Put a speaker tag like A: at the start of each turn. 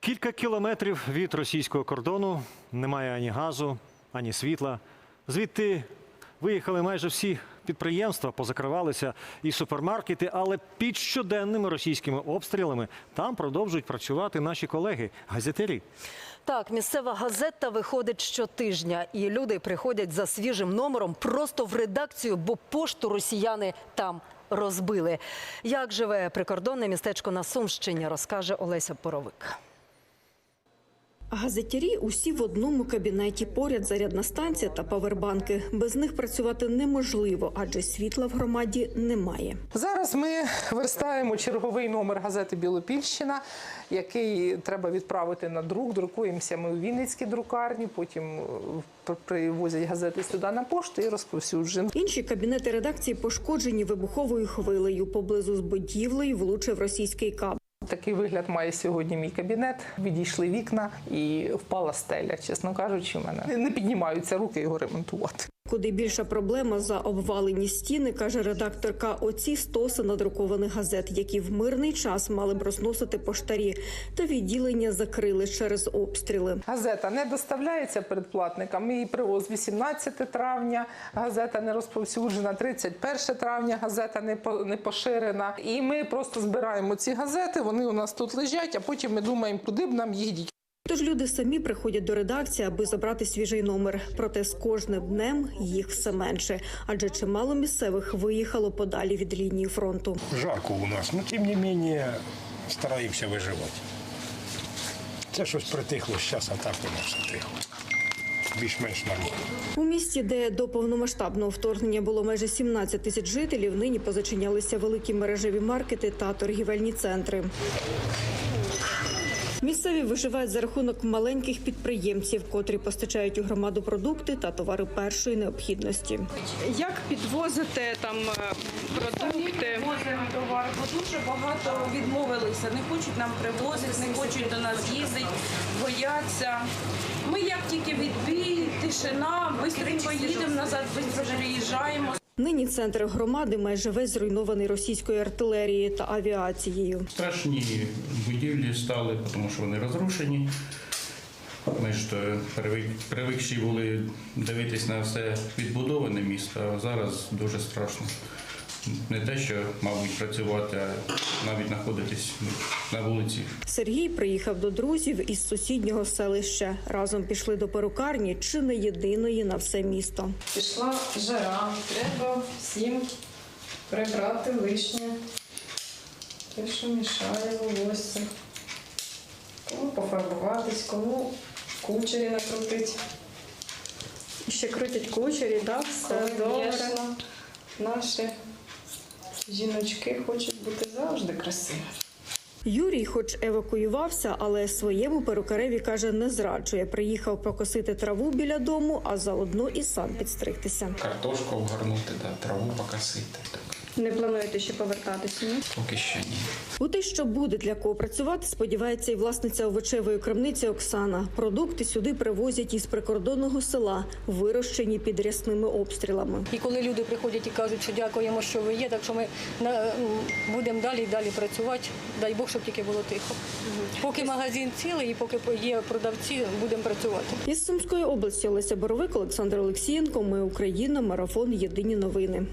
A: Кілька кілометрів від російського кордону немає ані газу, ані світла. Звідти виїхали майже всі підприємства, позакривалися і супермаркети, але під щоденними російськими обстрілами там продовжують працювати наші колеги, газетярі.
B: Так, місцева газета виходить щотижня, і люди приходять за свіжим номером просто в редакцію, бо пошту росіяни там розбили. Як живе прикордонне містечко на Сумщині, розкаже Олеся Поровик.
C: Газетярі усі в одному кабінеті. Поряд зарядна станція та павербанки. Без них працювати неможливо, адже світла в громаді немає.
D: Зараз ми верстаємо черговий номер газети Білопільщина, який треба відправити на друк. Друкуємося ми у Вінницькій друкарні, потім е, привозять газети сюди на пошту і розповсюджуємо.
C: Інші кабінети редакції пошкоджені вибуховою хвилею. Поблизу з будівлею влучив російський каб.
D: Такий вигляд має сьогодні мій кабінет. Відійшли вікна і впала стеля. Чесно кажучи, в мене не піднімаються руки його ремонтувати.
C: Куди більша проблема за обвалені стіни, каже редакторка. Оці стоси надрукованих газет, які в мирний час мали б розносити поштарі, та відділення закрили через обстріли.
D: Газета не доставляється передплатникам. Її привоз 18 травня. Газета не розповсюджена. 31 травня газета не по- не поширена. І ми просто збираємо ці газети. Вони у нас тут лежать, а потім ми думаємо, куди б нам їх діти.
C: Тож люди самі приходять до редакції, аби забрати свіжий номер. Проте з кожним днем їх все менше, адже чимало місцевих виїхало подалі від лінії фронту.
E: жарко у нас, но тим не менее стараємося виживати. Це щось притихло зараз, а так у нас все тихо. Більш-менш нормально.
C: У місті, де до повномасштабного вторгнення було майже 17 тисяч жителів, нині позачинялися великі мережеві маркети та торгівельні центри. Місцеві виживають за рахунок маленьких підприємців, котрі постачають у громаду продукти та товари першої необхідності.
F: Як підвозите там е, продукти?
G: Возимо товар, бо дуже багато відмовилися, не хочуть нам привозити, не хочуть до нас їздити, бояться. Ми як тільки відбій, тишина, швидко їдемо назад, швидко переїжджаємо.
C: Нині центр громади майже весь зруйнований російською артилерією та авіацією.
H: Страшні будівлі стали, тому що вони розрушені. Ми ж привикші були дивитись на все відбудоване місто, а зараз дуже страшно. Не те, що, мабуть, працювати, а навіть знаходитись на вулиці.
C: Сергій приїхав до друзів із сусіднього селища. Разом пішли до перукарні, чи не єдиної на все місто.
I: Пішла жара, треба всім прибрати лишнє, те, що мішає волосся. Кому пофарбуватись, кому кучері накрутить.
C: Ще крутять кучері, так?
I: Звісно, наші жіночки хочуть бути завжди красивими.
C: Юрій, хоч евакуювався, але своєму перукареві каже, не зраджує. Приїхав покосити траву біля дому, а заодно і сам підстригтися.
H: Картошку обгорнути, да, траву покосити.
C: Не плануєте ще повертатися? Ні?
H: Поки що ні.
C: У те, що буде для кого працювати, сподівається і власниця овочевої крамниці Оксана. Продукти сюди привозять із прикордонного села, вирощені під рясними обстрілами.
J: І коли люди приходять і кажуть, що дякуємо, що ви є, так що ми на- м, будемо далі і далі працювати. Дай Бог, щоб тільки було тихо. Поки магазин цілий і поки є продавці, будемо працювати.
C: Із Сумської області Олеся Боровик, Олександр Олексієнко. Ми Україна. Марафон. Єдині новини.